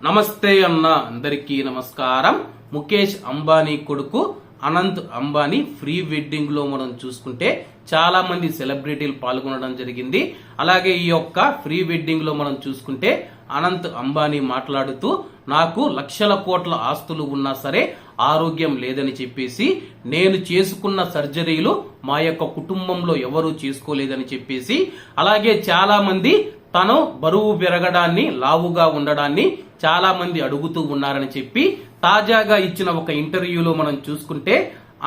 నమస్తే అన్న అందరికీ నమస్కారం. ముఖేష్ అంబానీ కొడుకు అనంత్ అంబానీ ఫ్రీ వెడ్డింగ్లో మనం చూసుకుంటే చాలా మంది సెలబ్రిటీలు పాల్గొనడం జరిగింది. అలాగే ఈ యొక్క ఫ్రీ వెడ్డింగ్లో మనం చూసుకుంటే అనంత్ అంబానీ మాట్లాడుతూ నాకు లక్షల కోట్ల ఆస్తులు ఉన్నా సరే ఆరోగ్యం లేదని చెప్పేసి నేను చేసుకున్న సర్జరీలు మా యొక్క కుటుంబంలో ఎవరూ చేసుకోలేదని చెప్పేసి అలాగే చాలా మంది తను బరువు పెరగడాన్ని లావుగా ఉండడాన్ని చాలా మంది అడుగుతూ ఉన్నారని చెప్పి తాజాగా ఇచ్చిన ఒక ఇంటర్వ్యూలో మనం చూసుకుంటే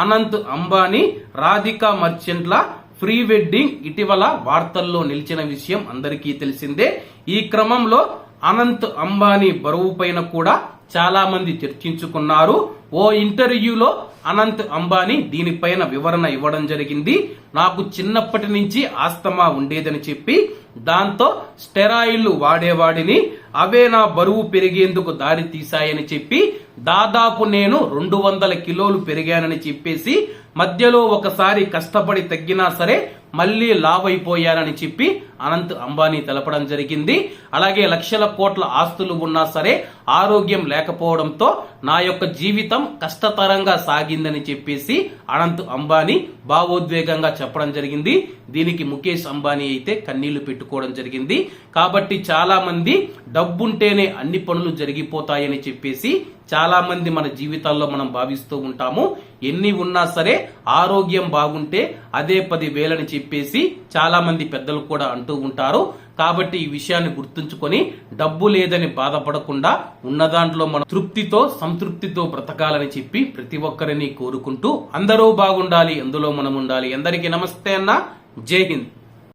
అనంత్ అంబానీ రాధికా మర్చెంట్ల ప్రీ వెడ్డింగ్ ఇటీవల వార్తల్లో నిలిచిన విషయం అందరికీ తెలిసిందే. ఈ క్రమంలో అనంత్ అంబానీ బరువు పైన కూడా చాలా మంది చర్చించుకున్నారు. ఓ ఇంటర్వ్యూలో అనంత్ అంబానీ దీనిపైన వివరణ ఇవ్వడం జరిగింది. నాకు చిన్నప్పటి నుంచి ఆస్తమా ఉండేదని చెప్పి దాంతో స్టెరాయిడ్లు వాడేవాడిని అవే నా బరువు పెరిగేందుకు దారి తీశాయని చెప్పి దాదాపు నేను రెండు వందల కిలోలు పెరిగానని చెప్పేసి మధ్యలో ఒకసారి కష్టపడి తగ్గినా సరే మళ్ళీ లావైపోయానని చెప్పి అనంత్ అంబానీ తెలపడం జరిగింది. అలాగే లక్షల కోట్ల ఆస్తులు ఉన్నా సరే ఆరోగ్యం లేకపోవడంతో నా యొక్క జీవితం కష్టతరంగా సాగిందని చెప్పేసి అనంత్ అంబానీ భావోద్వేగంగా చెప్పడం జరిగింది. దీనికి ముఖేష్ అంబానీ అయితే కన్నీళ్ళు పెట్టుకోవడం జరిగింది. కాబట్టి చాలా మంది డబ్బుంటేనే అన్ని పనులు జరిగిపోతాయని చెప్పేసి చాలా మంది మన జీవితాల్లో మనం భావిస్తూ ఉంటాము. ఎన్ని ఉన్నా సరే ఆరోగ్యం బాగుంటే అదే పది వేలని చెప్పేసి చాలా మంది పెద్దలు కూడా అంటూ ఉంటారు. కాబట్టి ఈ విషయాన్ని గుర్తుంచుకొని డబ్బు లేదని బాధపడకుండా ఉన్న దాంట్లో మనం తృప్తితో సంతృప్తితో బ్రతకాలని చెప్పి ప్రతి ఒక్కరిని కోరుకుంటూ అందరూ బాగుండాలి అందులో మనం ఉండాలి. అందరికీ నమస్తే అన్న. జై హింద్.